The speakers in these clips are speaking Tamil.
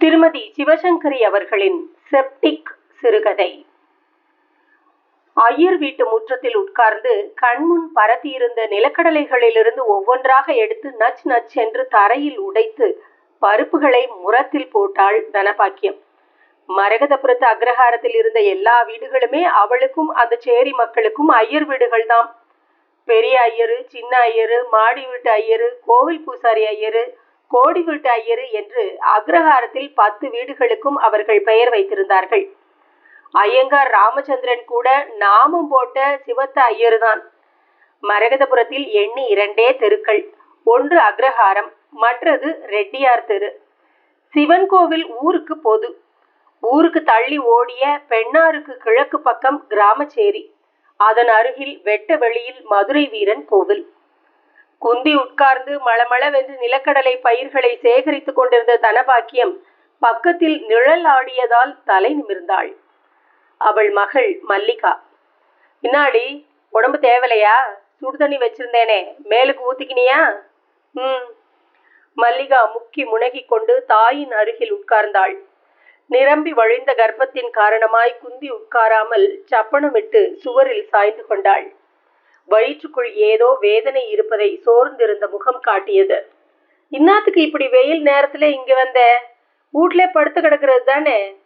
திருமதி சிவசங்கரி அவர்களின் செப்டிக் சிறுகதை. ஐயர் வீட்டு முற்றத்தில் உட்கார்ந்து கண்முன் பரத்தியிருந்த நிலக்கடலைகளிலிருந்து ஒவ்வொன்றாக எடுத்து நச் நச் என்று தரையில் உடைத்து பருப்புகளை முரத்தில் போட்டாள் தனபாக்கியம். மரகதபுரத்து அக்ரஹாரத்தில் இருந்த எல்லா வீடுகளுமே அவளுக்கும் அந்த சேரி மக்களுக்கும் ஐயர் வீடுகள் தான் பெரிய ஐயரு சின்ன ஐயரு மாடி வீட்டு ஐயரு கோவில் பூசாரி ஐயரு கோடி வீட்டு ஐயரு என்று அக்ரஹாரத்தில் பத்து வீடுகளுக்கும் அவர்கள் பெயர் வைத்திருந்தார்கள். ஐயங்கார் ராமச்சந்திரன் கூட நாமம் போட்ட சிவத்த ஐயரு தான் மரகதபுரத்தில் எண்ணி இரண்டே தெருக்கள் ஒன்று அக்ரஹாரம் மற்றது ரெட்டியார் தெரு. சிவன் கோவில் ஊருக்கு பொது. ஊருக்கு தள்ளி ஓடிய பெண்ணாருக்கு கிழக்கு பக்கம் கிராமச்சேரி. அதன் அருகில் வெட்ட வெளியில் மதுரை வீரன் கோவில். குந்தி உட்கார்ந்து மளமளவென்று நிலக்கடலை பயிர்களை சேகரித்துக் கொண்டிருந்த தனபாக்கியம் பக்கத்தில் நிழல் ஆடியதால் தலை நிமிர்ந்தாள். அவள் மகள் மல்லிகா பின்னாடி உடம்பு தேவலையா? சுடுதண்ணி வச்சிருந்தேனே மேலுக்கு ஊத்திக்கினியா? ம். மல்லிகா முக்கி முனகி கொண்டு தாயின் அருகில் உட்கார்ந்தாள். நிரம்பி வழிந்த கர்ப்பத்தின் காரணமாய் குந்தி உட்காராமல் சப்பனமிட்டு சுவரில் சாய்ந்து கொண்டாள். வயிற்றுக்குள் ஏதோ வேதனை இருப்பதை சோர்ந்திருந்த முகம் காட்டியது. இன்னாத்துக்கு இப்படி வெயில் நேரத்துல இங்க வந்த? வீட்ல படுத்து கிடக்கிறது தானே?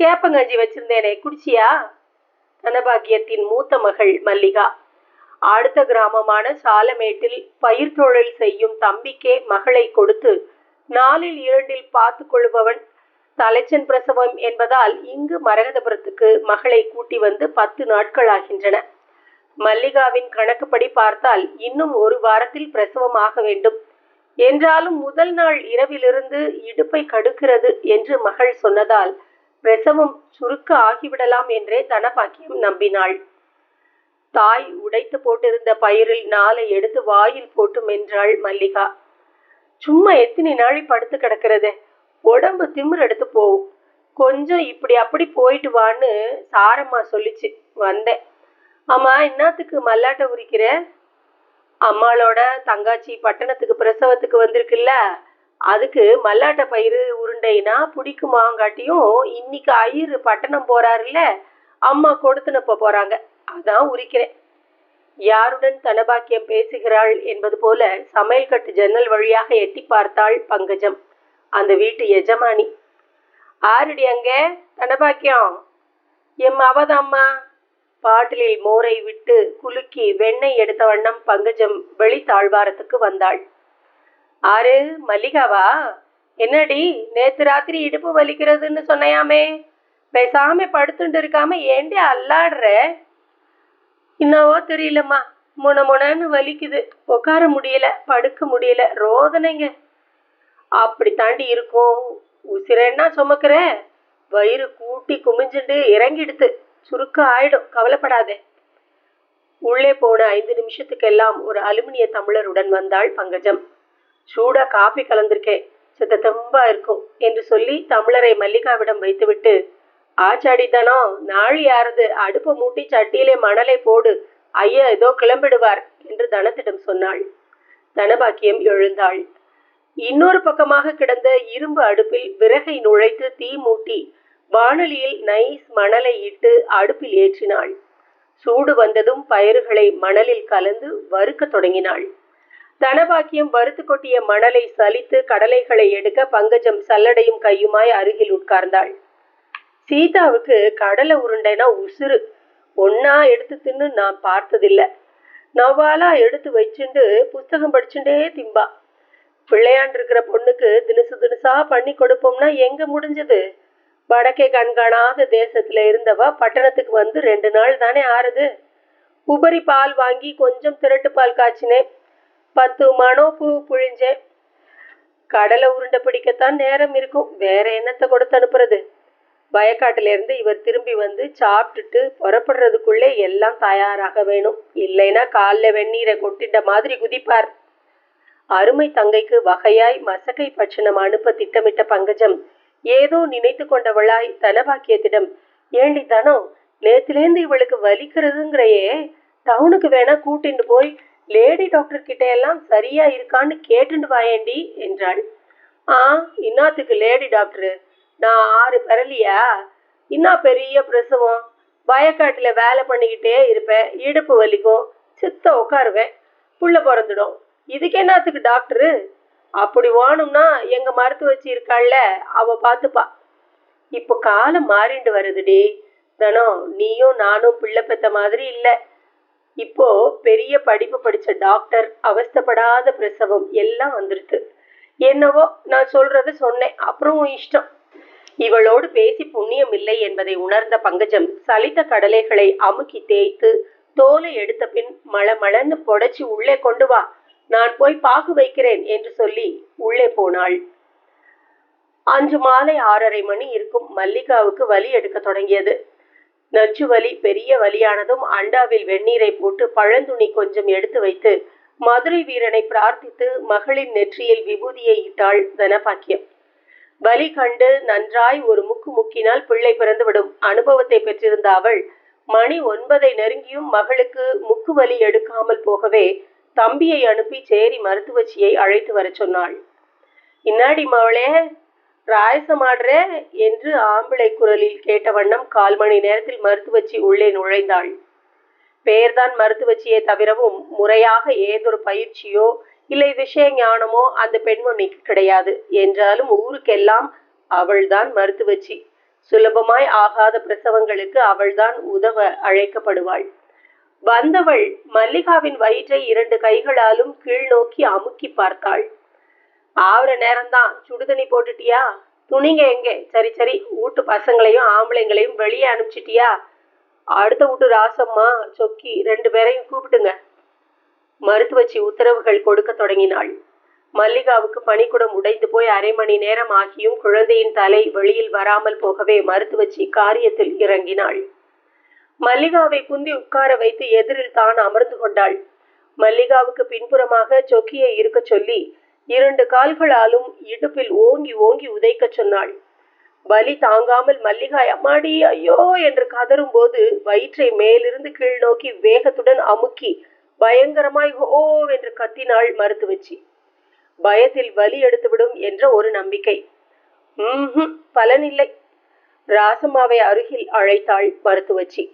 கேப்பங்கஞ்சி வச்சிருந்தேனே குடிச்சியா? தனபாக்கியத்தின் மூத்த மகள் மல்லிகா. அடுத்த கிராமமான சாலமேட்டில் பயிர் தொழில் செய்யும் தம்பிக்கே மகளை கொடுத்து நாளில் இரண்டில் பார்த்து கொள்பவன் தலைச்சன் பிரசவம் என்பதால் இங்கு மரகதபுரத்துக்கு மகளை கூட்டி வந்து பத்து நாட்கள் ஆகின்றன. மல்லிகாவின் கணக்குப்படி பார்த்தால் இன்னும் ஒரு வாரத்தில் பிரசவம் ஆக வேண்டும். என்றாலும் முதல் நாள் இரவிலிருந்து இடுப்பை கடுக்கிறது என்று மகள் சொன்னதால் பிரசவம் சுருக்க ஆகிவிடலாம் என்றே தனபாக்கியம் நம்பினாள். தாய் உடைத்து போட்டிருந்த பயிரில் நாளை எடுத்து வாயில் போட்டு மென்றாள் மல்லிகா. சும்மா எத்தனை நாளை படுத்து கிடக்கிறது. உடம்பு திமிர் எடுத்து போகும் கொஞ்சம் இப்படி அப்படி போயிட்டு வான்னு சாரம்மா சொல்லிச்சு. வந்தேன். ஆமா என்னத்துக்கு மல்லாட்டை உரிக்கிற? அம்மாளோட தங்காச்சி பட்டணத்துக்கு பிரசவத்துக்கு வந்திருக்குல்ல? அதுக்கு மல்லாட்ட பயிறு உருண்டைனா பிடிக்குமாங்காட்டியும் இன்னைக்கு ஐயர் பட்டணம் போறாருல்ல? அம்மா கொடுத்துனப்ப போறாங்க. அதான் உரிக்கிறேன். யாருடன் தனபாக்கியம் பேசுகிறாள் என்பது போல சமையல் கட்டு ஜன்னல் வழியாக எட்டி பார்த்தாள் பங்கஜம் அந்த வீட்டு எஜமானி. ஆறுடி அங்க? தனபாக்கியம்? எம் அவதாம்மா. பாட்டிலில் மோரை விட்டு குலுக்கி வெண்ணெய் எடுத்த வண்ணம் பங்கஜம் வெளித்தாழ்வாரத்துக்கு வந்தாள். ஆறு மல்லிகாவா? என்னடி நேத்து ராத்திரி இடுப்பு வலிக்கிறதுன்னு சொன்னையாமே. பேசாம படுத்துட்டு இருக்காம ஏண்டி அல்லாடுற? என்னவோ தெரியலம்மா. முன முனன்னு வலிக்குது. உட்கார முடியல படுக்க முடியல. ரோதனைங்க. அப்படி தாண்டி இருக்கும். உசிரன்னா சுமக்கிற. வயிறு கூட்டி குமிஞ்சுண்டு இறங்கிடுது சுருக்க ஆயிடும். கவலைப்படாதே. உள்ளே போன ஐந்து நிமிஷத்துக்கெல்லாம் ஒரு அலுமினிய தமிழருடன் வந்தாள் பங்கஜம். சூடா காபி கலந்திருக்கேன். சித்த தெம்பா இருக்கும் என்று சொல்லி தமிழரை மல்லிகாவிடம் வைத்துவிட்டு ஆச்சாடித்தனோ நாழி யாரது? அடுப்பு மூட்டி சட்டியிலே மணலை போடு. ஐயா ஏதோ கிளம்பிடுவார் என்று தனத்திடம் சொன்னாள். தனபாக்கியம் எழுந்தாள். இன்னொரு பக்கமாக கிடந்த இரும்பு அடுப்பில் விறகை நுழைத்து தீ மூட்டி வானலியில் நைஸ் மணலை இட்டு அடுப்பில் ஏற்றினாள். சூடு வந்ததும் பயிர்களை மணலில் கலந்து வறுக்க தொடங்கினாள். தனபாக்கியம் வறுத்து கொட்டிய மணலை சலித்து கடலைகளை எடுக்க பங்கஜம் சல்லடையும் கையுமாய் அருகில் உட்கார்ந்தாள். சீதாவுக்கு கடலை உருண்டைனா உசுறு. ஒன்னா எடுத்து தின்னு நான் பார்த்ததில்லை. நவ்வாலா எடுத்து வச்சுண்டு புஸ்தகம் படிச்சுட்டே திம்பா. பிள்ளையாண்டு இருக்கிற பொண்ணுக்கு தினுசு தினுசா பண்ணி கொடுப்போம்னா எங்க முடிஞ்சது? வடக்கே கண்காணாத தேசத்துல இருந்தவ பட்டணத்துக்கு வந்து ரெண்டு நாள் தானே ஆறுது. உபரி பால் வாங்கி கொஞ்சம் திரட்டு பால் காய்ச்சினேன் பத்து மனோ பூ புழிஞ்சேன் கடலை உருண்டை பிடிக்கத்தான் நேரம் இருக்கும். வேற என்னத்தை கொடுத்து அனுப்புறது? வயக்காட்டுல இருந்து இவர் திரும்பி வந்து சாப்பிட்டுட்டு புறப்படுறதுக்குள்ளே எல்லாம் தயாராக வேணும். இல்லைன்னா காலில் வெந்நீரை கொட்டிட்ட மாதிரி குதிப்பார். அருமை தங்கைக்கு வகையாய் மசக்கை பட்சணம் அனுப்ப திட்டமிட்ட பங்கஜம் ஏதோ நினைத்து கொண்டவளாய் தனபாக்கியத்திடம் ஏண்டி தனோ நேத்திலேந்து இவளுக்கு வலிக்கிறதுங்கிறையே டவுனுக்கு வேணா கூட்டிட்டு போய் லேடி டாக்டர் கிட்ட எல்லாம் சரியா இருக்கான்னு கேட்டுண்டு வாயேண்டி என்றாள். ஆ இன்னாத்துக்கு லேடி டாக்டரு நான் ஆறு பெறலியா இன்னா பெரிய பிரசவம். பயக்காட்டில் வேலை பண்ணிக்கிட்டே இருப்பேன் இடுப்பு வலிக்கும் சித்த உட்காருவேன் புள்ள பிறந்துடும். இதுக்கு என்னத்துக்கு டாக்டரு? அப்படி வேணும்னா எங்க மருத்துவச்சி இருக்காள்ல அவ பாத்துப்பா. இப்போ காலம் மாறிண்டு வருதுடி. தனம் நீயும் நானும் பிள்ளை பெத்த மாதிரி இல்ல. இப்போ பெரிய படிப்பு படிச்ச டாக்டர் அவஸ்தைப்படாத பிரசவம் எல்லாம் வந்துருது. என்னவோ நான் சொல்றத சொன்னேன். அப்புறம் இஷ்டம். இவளோடு பேசி புண்ணியம் இல்லை என்பதை உணர்ந்த பங்கஜம் சலித்த கடலைகளை அமுக்கி தேய்த்து தோலை எடுத்த பின் மளமளன்னு புடைச்சி உள்ளே கொண்டு வா. நான் போய் பாக்கு வைக்கிறேன் என்று சொல்லி உள்ளே போனாள். அன்று மாலை ஆறரை மணி இருக்கும் மல்லிகாவுக்கு வலி எடுக்க தொடங்கியது. நச்சு வலி பெரிய வலியானதும் அண்டாவில் வெந்நீரை போட்டு பழந்துணி கொஞ்சம் எடுத்து வைத்து மதுரை வீரனை பிரார்த்தித்து மகளின் நெற்றியில் விபூதியை இட்டாள் தனபாக்கியம். வலி கண்டு நன்றாய் ஒரு முக்கு முக்கினால் பிள்ளை பிறந்துவிடும் அனுபவத்தை பெற்றிருந்த அவள் மணி ஒன்பதை நெருங்கியும் மகளுக்கு முக்கு வலி எடுக்காமல் போகவே தம்பியை அனுப்பி சேரி மருத்துவச்சியை அழைத்து வரச் சொன்னாள். இன்னாடி மவளே ராயசமாடுறே என்று ஆம்பிளை குரலில் கேட்ட வண்ணம் கால் மணி நேரத்தில் மருத்துவச்சி உள்ளே நுழைந்தாள். பெயர்தான் மருத்துவச்சியை தவிரவும் முறையாக ஏதொரு பயிற்சியோ இல்லை விஷய ஞானமோ அந்த பெண்மணிக்கு கிடையாது. என்றாலும் ஊருக்கெல்லாம் அவள்தான் மருத்துவச்சி. சுலபமாய் ஆகாத பிரசவங்களுக்கு அவள்தான் உதவ அழைக்கப்படுவாள். வந்தவள் மல்லிகாவின் வயிற்றை இரண்டு கைகளாலும் கீழ் நோக்கி அமுக்கி பார்த்தாள். ஆவற நேரம்தான் சுடுதண்ணி போட்டுட்டியா? துணிங்க எங்க? சரி சரி வீட்டு பசங்களையும் ஆம்பளைங்களையும் வெளியே அனுப்பிச்சிட்டியா? அடுத்த வீட்டு ராசம்மா சொக்கி ரெண்டு பேரையும் கூப்பிட்டுங்க. மருத்துவச்சி உத்தரவுகள் கொடுக்க தொடங்கினாள். மல்லிகாவுக்கு பனிக்குடம் உடைந்து போய் அரை மணி நேரம் ஆகியும் குழந்தையின் தலை வெளியில் வராமல் போகவே மருத்துவச்சி காரியத்தில் இறங்கினாள். மல்லிகாவை குந்தி உட்கார வைத்து எதிரில் தான் அமர்ந்து கொண்டாள். மல்லிகாவுக்கு பின்புறமாக சொக்கியை இருக்க சொல்லி இரண்டு கால்களாலும் இடுப்பில் ஓங்கி ஓங்கி உதைக்க சொன்னாள். வலி தாங்காமல் மல்லிகாய் அம்மாடி ஐயோ என்று கதறும் போது வயிற்றை மேலிருந்து கீழ் நோக்கி வேகத்துடன் அமுக்கி பயங்கரமாய் ஓ என்று கத்தினாள் மருத்துவச்சி. பயத்தில் வலி எடுத்துவிடும் என்ற ஒரு நம்பிக்கை. ம்ஹும் பலனில்லை ராசம்மாவை அருகில் அழைத்தாள் மருத்துவச்சி.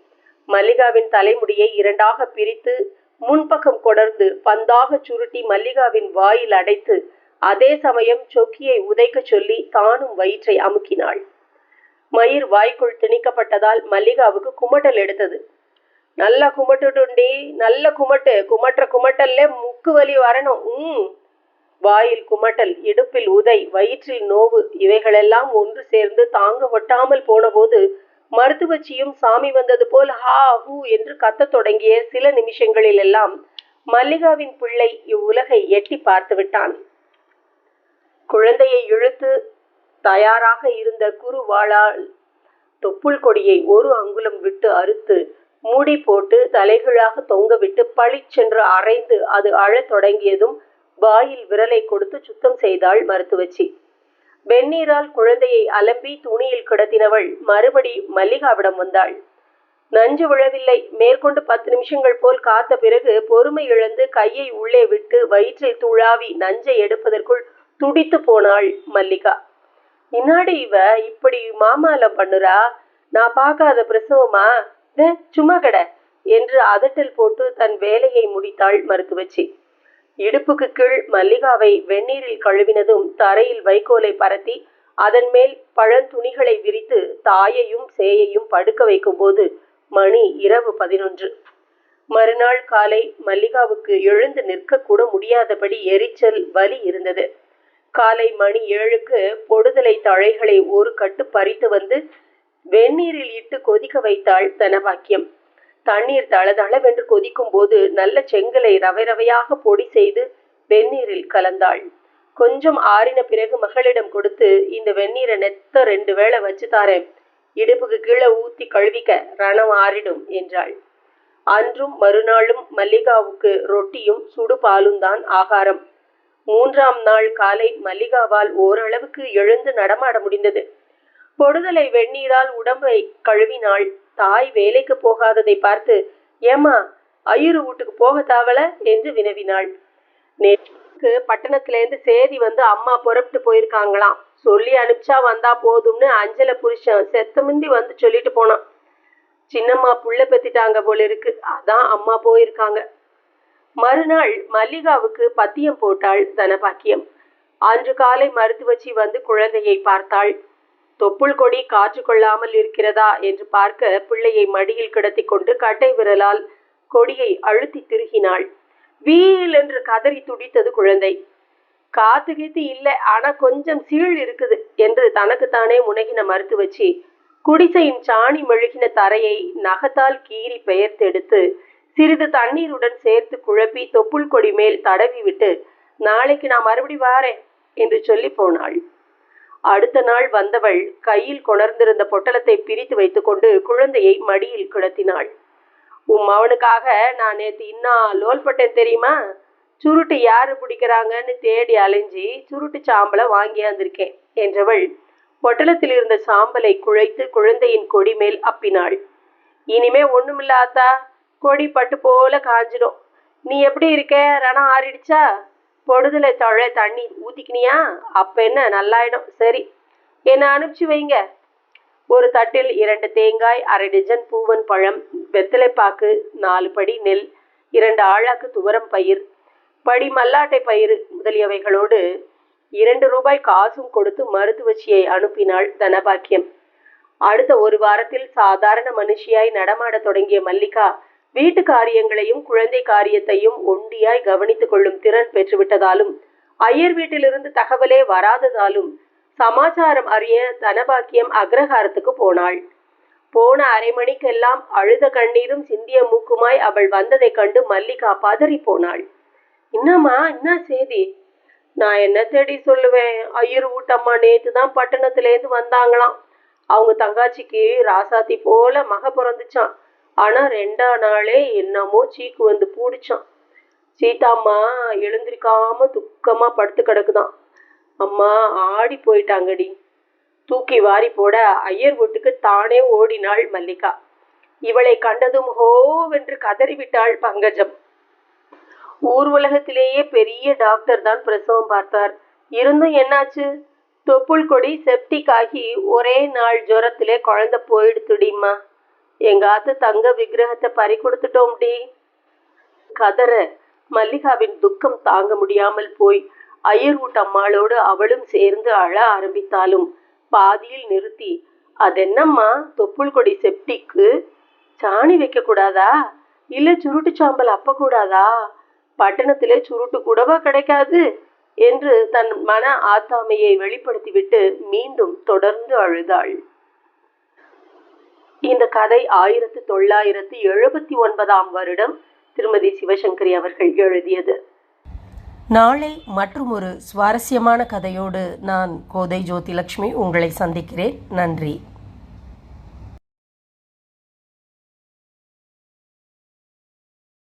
மல்லிகாவின் தலைமுடியை இரண்டாக பிரித்து முன்பக்கம் கொடர்ந்து பந்தாக சுருட்டி மல்லிகாவின் வாயில் அடைத்து அதே சமயம் சொக்கியை உதைக்க சொல்லி தானும் வயிற்றை அமுக்கினாள். மயிர் வாய்க்குள் திணிக்கப்பட்டதால் மல்லிகாவுக்கு குமட்டல் எடுத்தது. நல்ல குமட்டுட்டுண்டி நல்ல குமட்டு குமற்ற குமட்டல்ல முக்கு வலி வரணும் உம். வாயில் குமட்டல் இடுப்பில் உதை வயிற்றில் நோவு இவைகளெல்லாம் ஒன்று சேர்ந்து தாங்க ஒட்டாமல் போனபோது மருத்துவச்சியும் சாமி வந்தது போல் ஹா ஹூ என்று கத்தத் தொடங்கிய சில நிமிஷங்களிலெல்லாம் மல்லிகாவின் பிள்ளை இவ்வுலகை எட்டி பார்த்து விட்டான். குழந்தையை இழுத்து தயாராக இருந்த குருவாளால் தொப்புள் கொடியை ஒரு அங்குலம் விட்டு அறுத்து மூடி போட்டு தலைகீழாக தொங்கவிட்டு பளிச்சென்று அரைந்து அது அழத் தொடங்கியதும் வாயில் விரலை கொடுத்து சுத்தம் செய்தாள் மருத்துவச்சி. வெந்நீரால் குழந்தையை அலம்பி துணியில் கிடத்தினவள் மறுபடி மல்லிகாவிடம் வந்தாள். நஞ்சு விழவில்லை. மேற்கொண்டு பத்து நிமிஷங்கள் போல் காத்த பிறகு பொறுமை இழந்து கையை உள்ளே விட்டு வயிற்றில் துழாவி நஞ்சை எடுப்பதற்குள் துடித்து போனாள் மல்லிகா. இன்னாடி இவ? இப்படி மாமாலம் பண்ணுறா? நான் பார்க்காத பிரசவமா? சும்மா கட என்று அதட்டல் போட்டு தன் வேலையை முடித்தாள் மருத்துவச்சி. இடுப்புக்கு கீழ் மல்லிகாவை வெந்நீரில் கழுவினதும் தரையில் வைக்கோலை பரத்தி அதன் மேல் பழந்துணிகளை விரித்து தாயையும் சேயையும் படுக்க வைக்கும்போது மணி இரவு பதினொன்று. மறுநாள் காலை மல்லிகாவுக்கு எழுந்து நிற்க கூட முடியாதபடி எரிச்சல் வலி இருந்தது. காலை மணி ஏழுக்கு பொடுதலை தழைகளை ஒரு கட்டு பறித்து வந்து வெந்நீரில் இட்டு கொதிக்க வைத்தாள் தனபாக்கியம். தண்ணீர் தளதளவென்று கொதிக்கும் போது நல்ல செங்கலை ரவை ரவையாக பொடி செய்து வெந்நீரில் கலந்தாள். கொஞ்சம் ஆறின பிறகு மகளிடம் கொடுத்து இந்த வெந்நீரை நெத்த ரெண்டு வேளை வச்சு தாரேன். இடுப்புக்கு கீழே ஊத்தி கழுவிக்க ரணம் ஆறிடும் என்றாள். அன்றும் மறுநாளும் மல்லிகாவுக்கு ரொட்டியும் சுடு பாலும் தான் ஆகாரம். மூன்றாம் நாள் காலை மல்லிகாவால் ஓரளவுக்கு எழுந்து நடமாட முடிந்தது. பொடுதலை வெந்நீரால் உடம்பை கழுவினாள். தாய் வேலைக்கு போகாததை பார்த்து ஏமா ஐயரு வீட்டுக்கு போக தாவல? என்று வினவினாள். "நே- ஊருக்கு சேதி வந்து அம்மா புறப்பட்டு போயிருக்காங்களாம். சொல்லி அனுப்பிச்சா வந்தா போதும்னு அஞ்சல புருஷன் செத்தமிந்தி வந்து சொல்லிட்டு போனான். சின்னம்மா புள்ள பெத்திட்டாங்க போல இருக்கு. அதான் அம்மா போயிருக்காங்க. மறுநாள் மல்லிகாவுக்கு பத்தியம் போட்டாள் தனபாக்கியம். அன்று காலை மருத்துவச்சி வந்து குழந்தையை பார்த்தாள். தொப்புள் கொடி காற்று கொள்ளாமல் இருக்கிறதா என்று பார்க்க பிள்ளையை மடியில் கிடத்தி கொண்டு கட்டை விரலால் கொடியை அழுத்தி திருகினாள். வீல் என்று கதறி துடித்தது குழந்தை. காத்து கீத்து இல்லை ஆனா கொஞ்சம் சீழ் இருக்குது என்று தனக்குத்தானே முனகின மருத்துவச்சி குடிசையின் சாணி மெழுகின தரையை நகத்தால் கீறி பெயர்த்தெடுத்து சிறிது தண்ணீருடன் சேர்த்து குழப்பி தொப்புள் கொடி மேல் தடவி விட்டு நாளைக்கு நான் மறுபடி வாரேன் என்று சொல்லி போனாள். அடுத்த நாள் வந்தவள் கையில் கொணர்ந்திருந்த பொட்டலத்தை பிரித்து வைத்துக்கொண்டு குழந்தையை மடியில் கிடத்தினாள். உன் மவனுக்காக நான் நேத்து இன்னா லோல்பட்டேன் தெரியுமா? சுருட்டு யாரு பிடிக்கிறாங்கன்னு தேடி அலைஞ்சி சுருட்டு சாம்பலை வாங்கியாந்திருக்கேன் என்றவள் பொட்டலத்தில் இருந்த சாம்பலை குழைத்து குழந்தையின் கொடி மேல் அப்பினாள். இனிமே ஒண்ணுமில்லாத்தா கொடி பட்டு போல காஞ்சிடும். நீ எப்படி இருக்க? ரணம் ஆறிடுச்சா? பொடுதல தொழ தண்ணி ஊத்திக்கினியா? அப்ப என்ன? நல்லாயிடும். சரி. என்ன அனுப்பிச்சு வைங்க. ஒரு தட்டில் இரண்டு தேங்காய் அரை டஜன் பூவன் பழம் வெத்தலைப்பாக்கு நாலு படி நெல் இரண்டு ஆழாக்கு துவரம் பயிர் படி மல்லாட்டை பயிர் முதலியவைகளோடு இரண்டு ரூபாய் காசும் கொடுத்து மருத்துவச்சியை அனுப்பினாள் தனபாக்கியம். அடுத்த ஒரு வாரத்தில் சாதாரண மனுஷியாய் நடமாடத் தொடங்கிய மல்லிகா வீட்டு காரியங்களையும் குழந்தை காரியத்தையும் ஒண்டியாய் கவனித்துக் கொள்ளும் திறன் பெற்றுவிட்டதாலும் ஐயர் வீட்டிலிருந்து தகவலே வராததாலும் சமாச்சாரம் அறிய தனபாக்கியம் அக்ரஹாரத்துக்கு போனாள். போன அரை மணிக்கெல்லாம் அழுத கண்ணீரும் சிந்திய மூக்குமாய் அவள் வந்ததைக் கண்டு மல்லிகா பதறி போனாள் என்னம்மா என்ன செய்தி? நான் என்ன தேடி சொல்லுவேன்? ஐயர் ஊட்டம்மா நேத்து தான் பட்டணத்திலேருந்து வந்தாங்களாம். அவங்க தங்காச்சிக்கு ராசாத்தி போல மக பிறந்துச்சான் ஆனா ரெண்டா நாளே என்னமோ சீக்கு வந்து பூடிச்சான். சீதாம்மா எழுந்திருக்காம துக்கமா படுத்து கிடக்குதான். அம்மா ஆடி போயிட்டாங்கடி. தூக்கி வாரி போட ஐயர் வீட்டுக்கு தானே ஓடினாள் மல்லிகா. இவளை கண்டதும் ஹோவென்று கதறிவிட்டாள் பங்கஜம். ஊர் உலகத்திலேயே பெரிய டாக்டர் தான் பிரசவம் பார்த்தார். இருந்தும் என்னாச்சு? தொப்புள் கொடி செப்டிக் ஆகி ஒரே நாள் ஜுரத்திலே குழந்தை போயிடுத்துடிம்மா. எங்க ஆத்து தங்க விக்கிரகத்தை பறி கொடுத்துட்டோம்டி கதற மல்லிகாவின் துக்கம் தாங்க முடியாமல் போய் அய்யரூட் வீட்டம்மாளோடு அவளும் சேர்ந்து அழ ஆரம்பித்தாலும் பாதியில் நிறுத்தி அதென்னம்மா தொப்புள் கொடி செப்டிக்கு சாணி வைக்க கூடாதா இல்ல சுருட்டு சாம்பல் அப்ப கூடாதா பட்டணத்திலே சுருட்டு கூடவா கிடைக்காது? என்று தன் மன ஆத்தாமையை வெளிப்படுத்திவிட்டு மீண்டும் தொடர்ந்து அழுதாள். இந்த கதை ஆயிரத்து தொள்ளாயிரத்து எழுபத்தி ஒன்பதாம் வருடம் திருமதி சிவசங்கரி அவர்கள் எழுதியது. நாளை மற்றும் ஒரு சுவாரஸ்யமான கதையோடு நான் கோதை ஜோதிலட்சுமி உங்களை சந்திக்கிறேன். நன்றி.